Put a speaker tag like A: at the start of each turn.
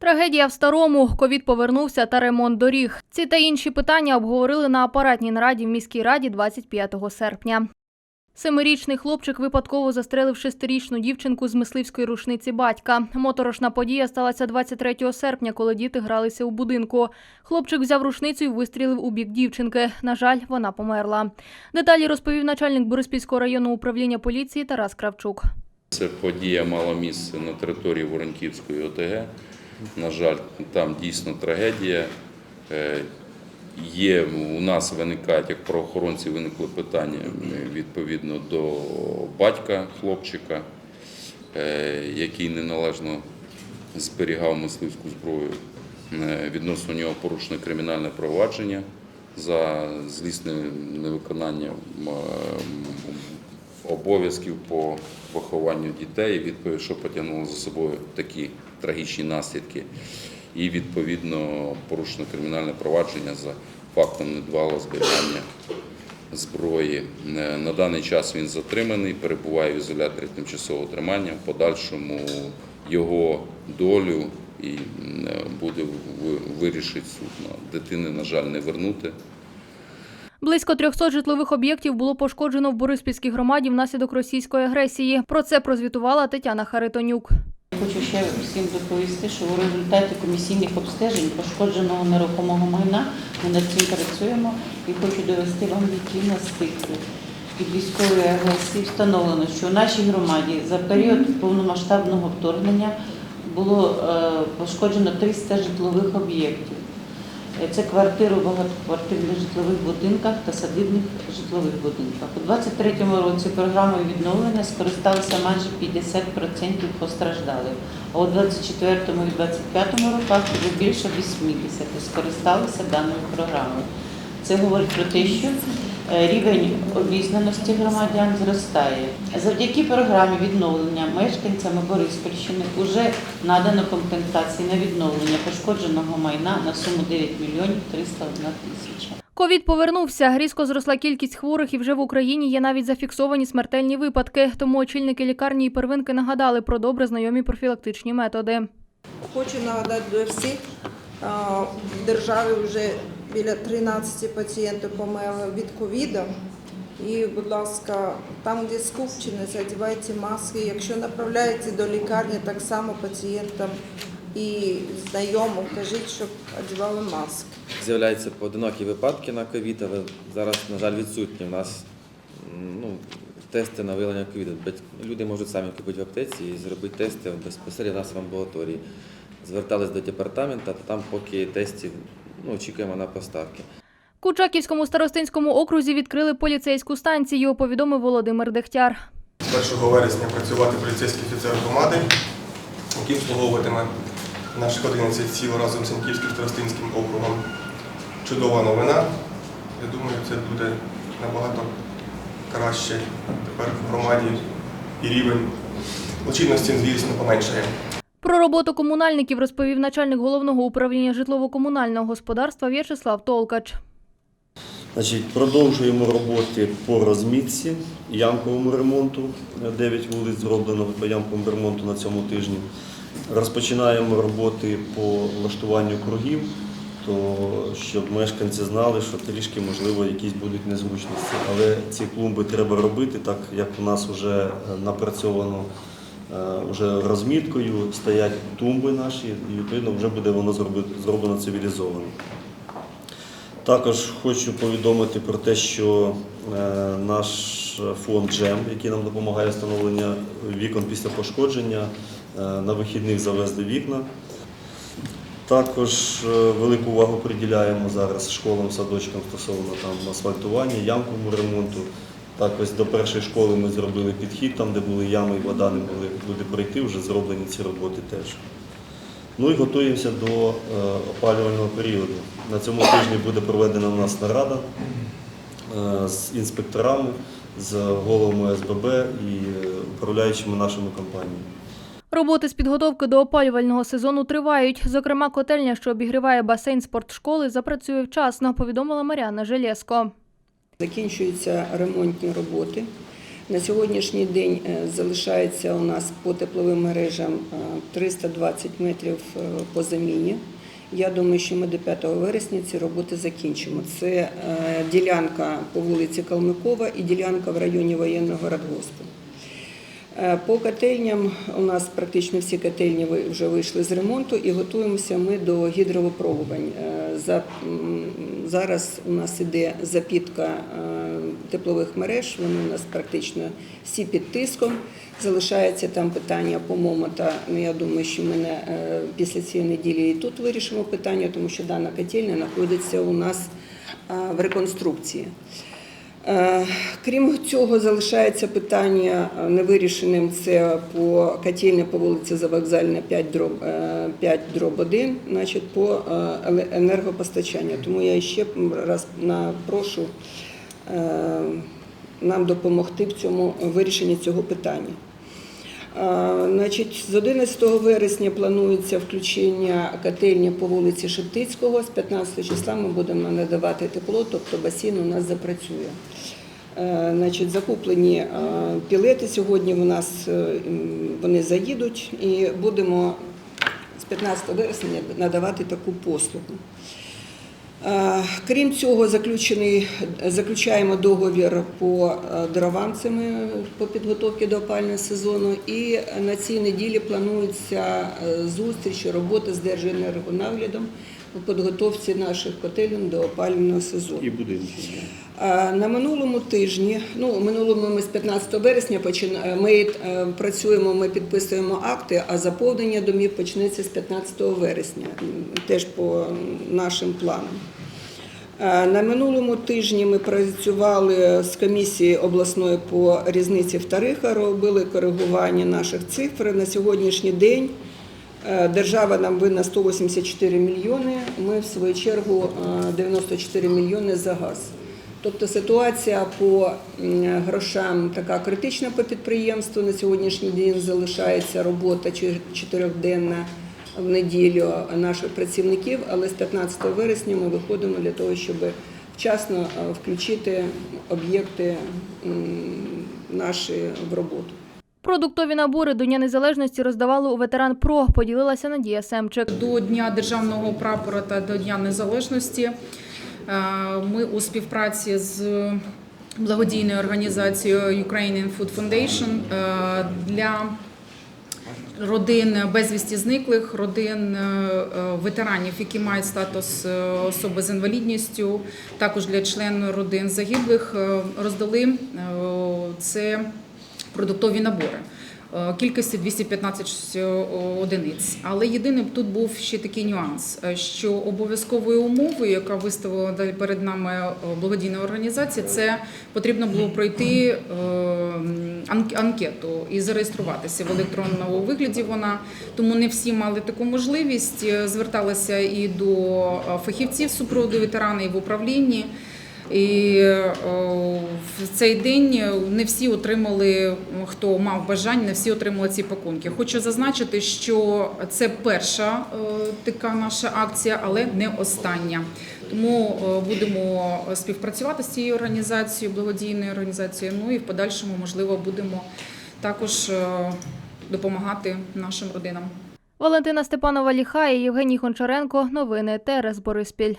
A: Трагедія в старому, ковід повернувся та ремонт доріг. Ці та інші питання обговорили на апаратній нараді в міській раді 25 серпня. Семирічний хлопчик випадково застрелив шестирічну дівчинку з мисливської рушниці батька. Моторошна подія сталася 23 серпня, коли діти гралися у будинку. Хлопчик взяв рушницю і вистрілив у бік дівчинки. На жаль, вона померла. Деталі розповів начальник Бориспільського районного управління поліції Тарас Кравчук.
B: Це подія мала місце на території Воронківської ОТГ. На жаль, там дійсно трагедія. Е, Є у нас виникають, як правоохоронці виникли питання відповідно до батька хлопчика, е, який неналежно зберігав мисливську зброю. Е, Відносно нього порушено кримінальне провадження за злісне невиконання обов'язків по вихованню дітей, відповідь, що потягнуло за собою такі трагічні наслідки. І відповідно порушено кримінальне провадження за фактом недбалого зберігання зброї. Е, На даний час він затриманий, перебуває в ізоляторі тимчасового тримання. В подальшому його долю і е, буде в- вирішить суд. На Дитини, на жаль, не вернути.
A: Близько 300 житлових об'єктів було пошкоджено в Бориспільській громаді внаслідок російської агресії. Про це прозвітувала Тетяна Харитонюк.
C: Хочу ще всім доповісти, що у результаті комісійних обстежень пошкодженого нерухомого майна ми над цим працюємо і хочу довести вам, які нас цифри. Від військової агресії встановлено, що у нашій громаді за період повномасштабного вторгнення було е, пошкоджено 300 житлових об'єктів. Е, Це квартири у багатоквартирних житлових будинках та садибних житлових будинках. У 2023 році програмою відновлення скористалися майже 50% постраждалих, а у 2024 і 2025 роках вже більше 80% скористалися даною програмою. Це говорить про те, що рівень обізнаності громадян зростає. Завдяки програмі відновлення мешканцями Бориспільщини вже надано компенсації на відновлення пошкодженого майна на суму 9 мільйонів 301 тисяча.
A: Ковід повернувся. Різко зросла кількість хворих, і вже в Україні є навіть зафіксовані смертельні випадки. Тому очільники лікарні і первинки нагадали про добре знайомі профілактичні методи.
D: Хочу нагадати до всіх, в державі вже біля 13 пацієнтів померли від ковіду. І, будь ласка, там, де скупченість, одягайте маски. Якщо направляєте до лікарні, так само пацієнтам і знайомим кажіть, щоб одягали маски.
E: З'являються поодинокі випадки на ковід, але зараз, на жаль, відсутні. У нас ну, тести на виявлення ковіду. Люди можуть самі купити в аптеці і зробити тести безпосередньо у нас в амбулаторії. Звертались до департаменту, та там поки тестів ну, очікуємо на поставки.
A: Кучаківському старостинському окрузі відкрили поліцейську станцію, повідомив Володимир Дегтяр.
F: З 1 вересня працювати поліцейський офіцер громади, який обслуговуватиме наших 11 сіл разом з Сінківським старостинським округом. Чудова новина. Я думаю, це буде набагато краще тепер в громаді і рівень злочинності, звісно, поменшає.
A: Про роботу комунальників розповів начальник головного управління житлово-комунального господарства В'ячеслав Толкач.
G: Значить, продовжуємо роботи по розмітці, ямковому ремонту. 9 вулиць зроблено по ямковому ремонту на цьому тижні. Розпочинаємо роботи по влаштуванню кругів, то щоб мешканці знали, що трішки, можливо, якісь будуть незручності. Але ці клумби треба робити, так як у нас вже напрацьовано вже розміткою, стоять тумби наші, і відповідно вже буде воно зроблено цивілізовано. Також хочу повідомити про те, що е, наш фонд Джем, який нам допомагає встановлення вікон після пошкодження, е, на вихідних завезли вікна. Також е, велику увагу приділяємо зараз школам, садочкам стосовно там асфальтування, ямковому ремонту. Також до першої школи ми зробили підхід, там, де були ями і вода не могли люди пройти, вже зроблені ці роботи теж. Ну і готуємося до е, опалювального періоду. На цьому тижні буде проведена у нас нарада е, з інспекторами, з головами СББ і е, управляючими нашими компаніями.
A: Роботи з підготовки до опалювального сезону тривають. Зокрема, котельня, що обігріває басейн спортшколи, запрацює вчасно, повідомила Маріана Желєско.
H: Закінчуються ремонтні роботи На сьогоднішній день е, залишається у нас по тепловим мережам е, 320 метрів е, по заміні. Я думаю, що ми до 5 вересня ці роботи закінчимо. Це е, ділянка по вулиці Калмикова і ділянка в районі воєнного радгоспу. Е, По котельням у нас практично всі котельні вже вийшли з ремонту і готуємося ми до гідровипробувань. Е, За, зараз у нас іде запітка е, теплових мереж, вони у нас практично всі під тиском. Залишається там питання по момота. Ну, я думаю, що ми не, після цієї неділі і тут вирішимо питання, тому що дана котельня знаходиться у нас в реконструкції. Е, Крім цього, залишається питання е, невирішеним. Це по котельні по вулиці Завокзальна 5 дроб, е, 5 дроб 1, значить, по е, енергопостачанню. Тому я ще раз напрошу е, нам допомогти в цьому вирішенні цього питання. Значить, з 11 вересня планується включення котельні по вулиці Шептицького. З 15 числа ми будемо надавати тепло, тобто басейн у нас запрацює. Е, Значить, закуплені пілети сьогодні у нас е, вони заїдуть і будемо з 15 вересня надавати таку послугу. Е, Крім цього, заключений, заключаємо договір по е, дровам по підготовці до опального сезону. І на цій неділі планується е, зустріч, робота з Держенергонаглядом по підготовці наших котелів до опального сезону.
G: І будинки.
H: А, На минулому тижні, ну минулому ми з 15 вересня почина- ми е, працюємо, ми підписуємо акти, а заповнення домів почнеться з 15 вересня, теж по нашим планам. На минулому тижні ми працювали з комісією обласної по різниці в тарифах, робили коригування наших цифр. На сьогоднішній день е, держава нам винна 184 мільйони. Ми в свою чергу е, 94 мільйони за газ. Тобто ситуація по грошам така критична по підприємству. На сьогоднішній день залишається робота чотир- чотирьохденна в неділю наших працівників, але з 15 вересня ми виходимо для того, щоб вчасно е, включити об'єкти наші в роботу.
A: Продуктові набори до Дня Незалежності роздавали у ветеран ПРО, поділилася Надія Семчик.
I: До Дня державного прапора та до Дня Незалежності ми у співпраці з благодійною організацією Ukrainian Food Foundation е, для родин безвісті зниклих, родин е, е, ветеранів, які мають статус е, особи з інвалідністю, також для членів родин загиблих, е, роздали е, це продуктові набори. Е, Кількості 215 одиниць. Але єдиний тут був ще такий нюанс, е, що обов'язковою умовою, яка виставила перед нами е, благодійна організація, це потрібно було пройти е, анкету і зареєструватися в електронному вигляді. Вона тому не всі мали таку можливість. Е, Зверталася і до е, фахівців супроводу ветерани, і в управлінні. І цей день не всі отримали, хто мав бажання, не всі отримали ці пакунки. Хочу зазначити, що це перша е, така наша акція, але не остання. Тому е, будемо співпрацювати з цією організацією, благодійною організацією. Ну і в подальшому, можливо, будемо також е, допомагати нашим родинам.
A: Валентина Степанова Ліха і Євгеній Гончаренко. Новини ТРС Бориспіль.